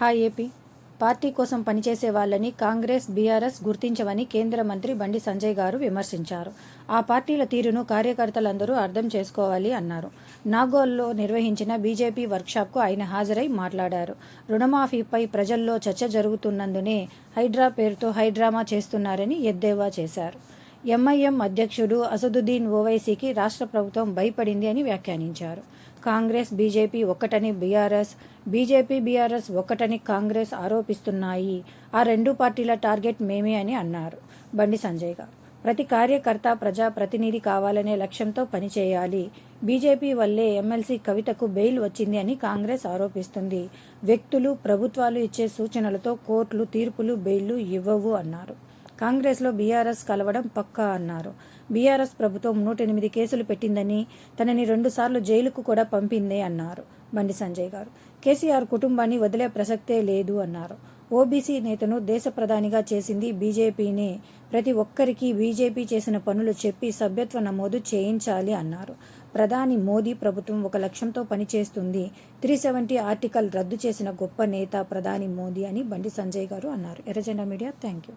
Hi AP. Party కోసం పనిచేసే వాళ్ళని కాంగ్రెస్ బీఆర్ఎస్ గుర్తించవని కేంద్ర మంత్రి బండి సంజయ్ గారు విమర్శించారు. ఆ పార్టీల తీరును కార్యకర్తలందరూ అర్థం చేసుకోవాలి అన్నారు. నాగోల్లో నిర్వహించిన బీజేపీ వర్క్షాప్కు ఆయన హాజరై మాట్లాడారు. రుణమాఫీపై ప్రజల్లో చర్చ జరుగుతున్నందునే హైడ్రా పేరుతో హైడ్రామా చేస్తున్నారని ఎద్దేవా చేశారు. ఎంఐఎం అధ్యక్షుడు అసదుద్దీన్ ఓవైసీకి రాష్ట్ర ప్రభుత్వం భయపడింది అని వ్యాఖ్యానించారు. కాంగ్రెస్ బీజేపీ ఒక్కటని బీఆర్ఎస్ బీజేపీ బీఆర్ఎస్ ఒక్కటని కాంగ్రెస్ ఆరోపిస్తున్నాయి. ఆ రెండు పార్టీల టార్గెట్ మేమే అని అన్నారు. బండి సంజయ్ గారు. ప్రతి కార్యకర్త ప్రజా ప్రతినిధి కావాలనే లక్ష్యంతో పనిచేయాలి. బీజేపీ వల్లే ఎమ్మెల్సీ కవితకు బెయిల్ వచ్చింది అని కాంగ్రెస్ ఆరోపిస్తుంది. వ్యక్తులు ప్రభుత్వాలు ఇచ్చే సూచనలతో కోర్టులు తీర్పులు బెయిల్లు ఇవ్వవు అన్నారు. కాంగ్రెస్లో బీఆర్ఎస్ కలవడం పక్కా అన్నారు. బీఆర్ఎస్ ప్రభుత్వం నూట ఎనిమిది కేసులు పెట్టిందని తనని రెండుసార్లు జైలుకు కూడా పంపిందే అన్నారు. బండి సంజయ్ గారు. కేసీఆర్ కుటుంబాన్ని వదిలే ప్రసక్తే లేదు అన్నారు. ఓబీసీ నేతను దేశ ప్రధానిగా చేసింది బీజేపీనే. ప్రతి ఒక్కరికి బీజేపీ చేసిన పనులు చెప్పి సభ్యత్వ నమోదు చేయించాలి అన్నారు. ప్రధాని మోదీ ప్రభుత్వం ఒక లక్ష్యంతో పనిచేస్తుంది. త్రీ సెవెంటీ ఆర్టికల్ రద్దు చేసిన గొప్ప నేత ప్రధాని మోదీ అని బండి సంజయ్ గారు అన్నారు. ఎర్రజెండా మీడియా థ్యాంక్ యూ